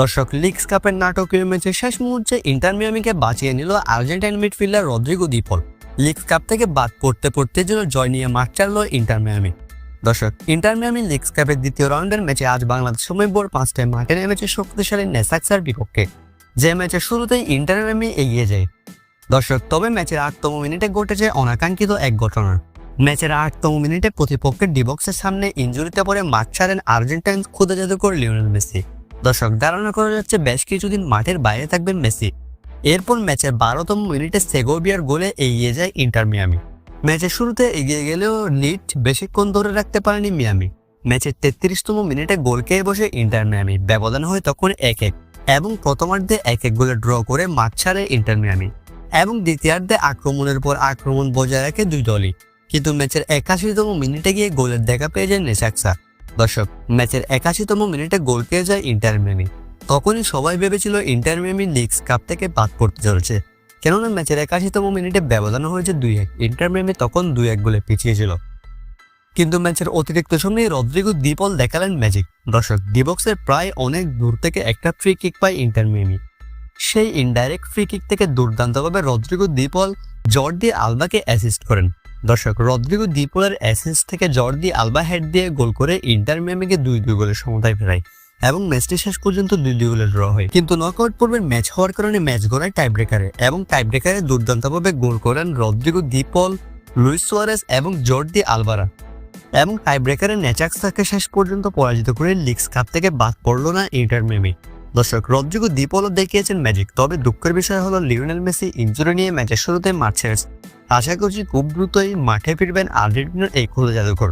দর্শক লিগস কাপের নাটকীয় ম্যাচে শেষ মুহূর্তে ইন্টার মিয়ামিকে বাঁচিয়ে নিল Argentine midfielder Rodrigo De Paul Leagues Cup থেকে বাদ পড়তে পড়তে যেন জয় নিয়ে মাঠ চাললো ইন্টার মিয়ামি। দর্শক, ইন্টার মিয়ামি লিগস কাপের দ্বিতীয় রাউন্ডের ম্যাচে আজ বাংলাদেশ সময় ভোর পাঁচটায় মাঠে নেমেছে শক্তিশালী নেসাক্সার বিপক্ষে, যে ম্যাচের শুরুতেই ইন্টার মিয়ামি এগিয়ে যায়। দর্শক, তবে ম্যাচের আটতম মিনিটে ঘটেছে অনাকাঙ্ক্ষিত এক ঘটনা। ম্যাচের আটতম মিনিটে প্রতিপক্ষের ডিবক্সের সামনে ইঞ্জুরিতে পড়ে মাঠ ছাড়েন আর্জেন্টাইন ক্ষুদে জাদুকর লিওনেল মেসি। দর্শক, ধারণা করা যাচ্ছে বেশ কিছুদিন মাঠের বাইরে থাকবেন মেসি। এরপর ম্যাচের বারোতম মিনিটে সেগোবিয়ার গোলে এগিয়ে যায় ইন্টার মিয়ামি। ম্যাচের শুরুতে এগিয়ে গেলেও নিট বেশিক্ষণ ধরে রাখতে পারেনি মিয়ামি। ম্যাচের তেত্রিশতম মিনিটে গোল খেয়ে বসে ইন্টার মিয়ামি, ব্যবধান হয় তখন এক এক এবং প্রথমার্ধে এক এক গোলে ড্র করে মাঠ ছাড়ে ইন্টার মিয়ামি এবং দ্বিতীয়ার্ধে আক্রমণের পর আক্রমণ বজায় রাখে দুই দলই। কিন্তু ম্যাচের একাশিতম মিনিটে গিয়ে গোলের দেখা পেয়ে যায় নেসাক্সা দর্শক, ম্যাচের একাশিতম মিনিটে গোল পেয়ে যায় ইন্টার মিয়ামি। তখনই সবাই ভেবেছিল ইন্টার মিয়ামি লিগস কাপ থেকে বাদ পড়তে চলেছে। কেননা ম্যাচের একাশিতম মিনিটে ব্যবধান হয়েছে দুই এক। ইন্টার মিয়ামি তখন দুই এক গোলে পিছিয়েছিল। কিন্তু ম্যাচের অতিরিক্ত সময়ে রদ্রিগো দ্বীপল দেখালেন ম্যাজিক। দর্শক ডিবক্সের প্রায় অনেক দূর থেকে একটা ফ্রি কিক পায় ইন্টার মিয়ামি। সেই ইনডাইরেক্ট ফ্রি কিক থেকে দুর্দান্তভাবে রদ্রিগো দ্বীপল জর্দি আলবাকে অ্যাসিস্ট করেন। দর্শক, রদ্রিগো দ্বীপলের অ্যাসেন্স থেকে জর্দি আলবা হেড দিয়ে গোল করে ইন্টার মিয়ামিকে দুই দুই গোলের সমতায় ফেরায় এবং ম্যাচটি শেষ পর্যন্ত দুই দুই গোলে ড্র হয়। কিন্তু নকআউট পর্বের ম্যাচ হওয়ার কারণে ম্যাচ গড়ায় টাই ব্রেকারে এবং টাই ব্রেকারে দুর্দান্তভাবে গোল করেন রদ্রিগো দ্বীপল, লুইস সোয়ারেস এবং জর্দি আলবারা। এবং টাই ব্রেকারে নেচাক্সাকে শেষ পর্যন্ত পরাজিত করে লিগস কাপ থেকে বাদ পড়ল না ইন্টার মিয়ামি। দর্শক, রদ্রিগো দ্বীপলও দেখিয়েছেন ম্যাজিক, তবে দুঃখের বিষয় হলো লিওনেল মেসি ইঞ্জুরি নিয়ে ম্যাচের শুরুতে ছেড়েছে আশা করছি খুব দ্রুতই মাঠে ফিরবেন আর্জেন্টিনার এই খুদে জাদুঘর।